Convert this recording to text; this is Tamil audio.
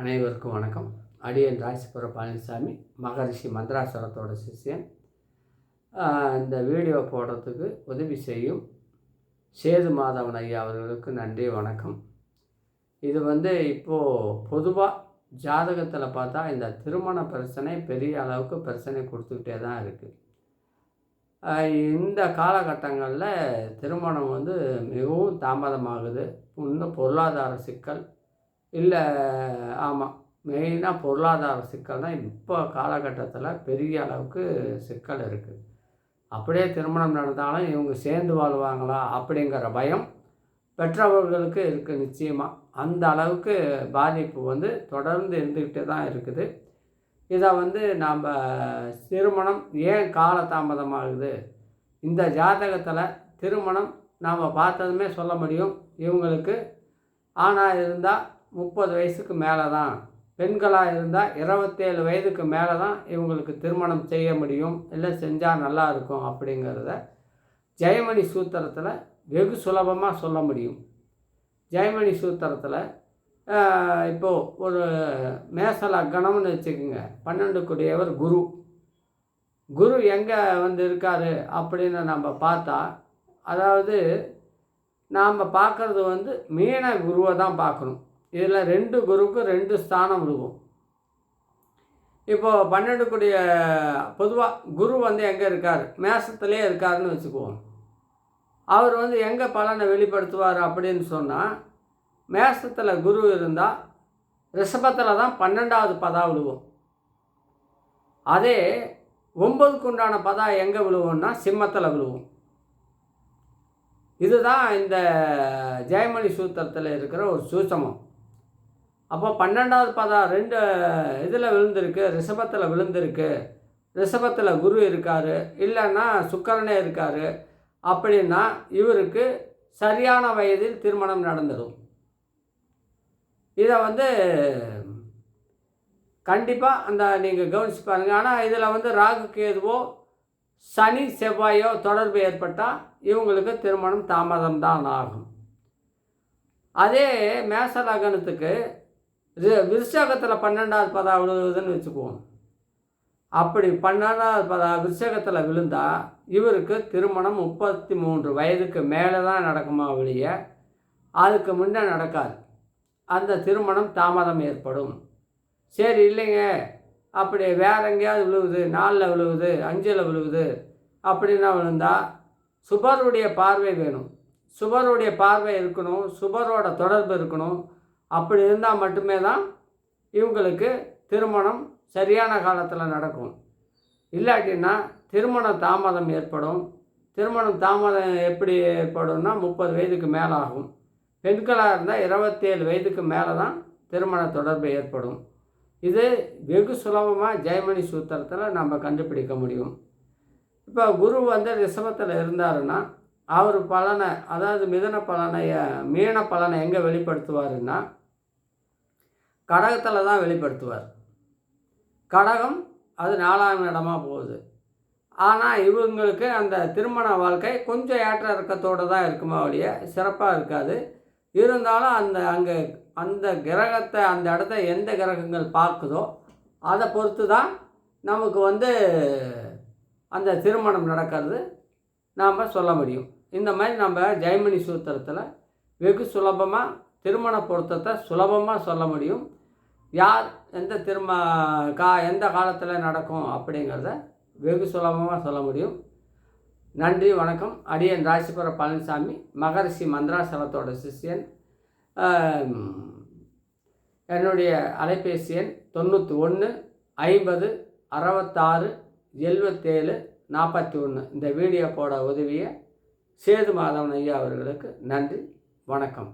அனைவருக்கும் வணக்கம். அடியன் ராசிபுர பழனிசாமி மகரிஷி மந்திராசுரத்தோட சிஷ்யன். இந்த வீடியோ போடுறதுக்கு உதவி செய்யும் சேது மாதவன் ஐயா அவர்களுக்கு நன்றி வணக்கம். இது வந்து இப்போது பொதுவாக ஜாதகத்தில் பார்த்தா இந்த திருமண பிரச்சனை பெரிய அளவுக்கு பிரச்சனை கொடுத்துக்கிட்டே தான் இருக்குது இந்த காலகட்டங்களில் திருமணம் வந்து மிகவும் தாமதமாகுது. இன்னும் பொருளாதார சிக்கல் இல்லை ஆமாம் மெயினாக பொருளாதார சிக்கல் தான் இப்போ காலகட்டத்தில் பெரிய அளவுக்கு சிக்கல் இருக்குது அப்படியே திருமணம் நடந்தாலும் இவங்க சேர்ந்து வாழ்வாங்களா அப்படிங்கிற பயம் பெற்றவர்களுக்கு இருக்குது நிச்சயமாக அந்த அளவுக்கு பாதிப்பு வந்து தொடர்ந்து இருந்துக்கிட்டே தான் இருக்குது. இதை வந்து நாம் திருமணம் ஏன் காலதாமதமாகுது? இந்த ஜாதகத்தில் திருமணம் நாம் பார்த்ததுமே சொல்ல முடியும் இவங்களுக்கு. ஆனால் இருந்தால் முப்பது வயசுக்கு மேலே தான் பெண்களாக இருந்தால் இருபத்தேழு வயதுக்கு மேலே தான் இவங்களுக்கு திருமணம் செய்ய முடியும். இல்லை செஞ்சால் நல்லா இருக்கும் அப்படிங்கிறத ஜெயமணி சூத்திரத்தில் வெகு சுலபமாக சொல்ல முடியும். ஜெயமணி சூத்திரத்தில் இப்போது ஒரு மேச லக்கணம்னு வச்சுக்கோங்க. பன்னெண்டுக்குடியவர் குரு. குரு எங்கே வந்து இருக்காரு அப்படின்னு நம்ம பார்த்தா அதாவது நாம் பார்க்குறது வந்து மீன குருவை தான் பார்க்கணும். இதில் ரெண்டு குருவுக்கும் ரெண்டு ஸ்தானம் இருக்கும். இப்போது பன்னெண்டு பொதுவாக குரு வந்து எங்கே இருக்கார்? மேசத்துலேயே இருக்காருன்னு வச்சுக்குவோம். அவர் வந்து எங்கே பலனை வெளிப்படுத்துவார் அப்படின்னு சொன்னால் மேசத்தில் குரு இருந்தால் ரிஷபத்தில் தான் பன்னெண்டாவது பதா விழுவும். அதே ஒம்பதுக்கு உண்டான பதா எங்கே விழுவோம்னா சிம்மத்தில் விழுவும். இதுதான் இந்த ஜெயமணி சூத்திரத்தில் இருக்கிற ஒரு சூசமம். அப்போ பன்னெண்டாவது பதா ரெண்டு இதில் விழுந்திருக்கு ரிஷபத்தில் விழுந்திருக்கு. ரிஷபத்தில் குரு இருக்கார் இல்லைன்னா சுக்கரனே இருக்கார். அப்படின்னா இவருக்கு சரியான வயதில் திருமணம் நடந்துடும். இதை வந்து கண்டிப்பாக அந்த நீங்கள் கவனிச்சு பாருங்கள் ஆனால் இதில் வந்து ராகு கேதுவோ சனி செவ்வாயோ தொடர்பு ஏற்பட்டால் இவங்களுக்கு திருமணம் தாமதம் தான் ஆகும். அதே மேச லக்னத்துக்கு விருஷகத்தில் பன்னெண்டாவது பதா விழுவுதுன்னு வச்சுக்குவோம். அப்படி பன்னெண்டாவது பதா விருஷகத்தில் விழுந்தால் இவருக்கு திருமணம் முப்பத்தி மூன்று வயதுக்கு மேலே தான் நடக்குமா ஒழிய அதுக்கு முன்னே நடக்காது. அந்த திருமணம் தாமதம் ஏற்படும். சரி இல்லைங்க. அப்படி வேற எங்கேயாவது விழுவுது நாலில் விழுவுது அஞ்சில் விழுவுது அப்படின்னா விழுந்தால் சுபருடைய பார்வை வேணும். சுபருடைய பார்வை இருக்கணும் சுபரோட தொடர்பு இருக்கணும். அப்படி இருந்தால் மட்டுமே தான் இவங்களுக்கு திருமணம் சரியான காலத்தில் நடக்கும். இல்லாட்டின்னா திருமண தாமதம் ஏற்படும். திருமணம் தாமதம் எப்படி ஏற்படும்னா முப்பது வயதுக்கு மேலே ஆகும் பெண்களாக இருந்தால் இருபத்தேழு வயதுக்கு மேலே தான் திருமண தொடர்பு ஏற்படும். இது வெகு சுலபமாக ஜெயமணி சூத்திரத்தில் நம்ம கண்டுபிடிக்க முடியும். இப்போ குரு வந்து ரிஷபத்தில் இருந்தாருன்னா அவர் பலனை அதாவது மிதன பலனை மீன பலனை எங்கே வெளிப்படுத்துவாருன்னா கடகத்தில் தான் வெளிப்படுத்துவார். கடகம் அது நாலாம் இடமா போகுது. ஆனால் இவங்களுக்கு அந்த திருமண வாழ்க்கை கொஞ்சம் ஏற்ற இறக்கத்தோடு தான் இருக்குமா ஒழிய சிறப்பாக இருக்காது. இருந்தாலும் அந்த அங்கே அந்த கிரகத்தை அந்த இடத்த எந்த கிரகங்கள் பார்க்குதோ அதை பொறுத்து தான் நமக்கு வந்து அந்த திருமணம் நடக்கிறது நாம் சொல்ல முடியும். இந்த மாதிரி நம்ம ஜெயமணி சூத்திரத்தில் வெகு சுலபமாக திருமண பொருத்தத்தை சுலபமாக சொல்ல முடியும். யார் எந்த திரும கா எந்த காலத்தில் நடக்கும் அப்படிங்கிறத வெகு சுலபமாக சொல்ல முடியும். நன்றி வணக்கம். அடியன் ராசிபுர பழனிசாமி மகரிஷி மந்திராசலத்தோட சிஷ்யன் என்னுடைய அலைபேசி எண் தொண்ணூற்றி ஒன்று ஐம்பது அறுபத்தாறு எழுபத்தேழு நாற்பத்தி ஒன்று இந்த வீடியோ போட உதவிய சேது மாதவன் ஐயா அவர்களுக்கு நன்றி வணக்கம்.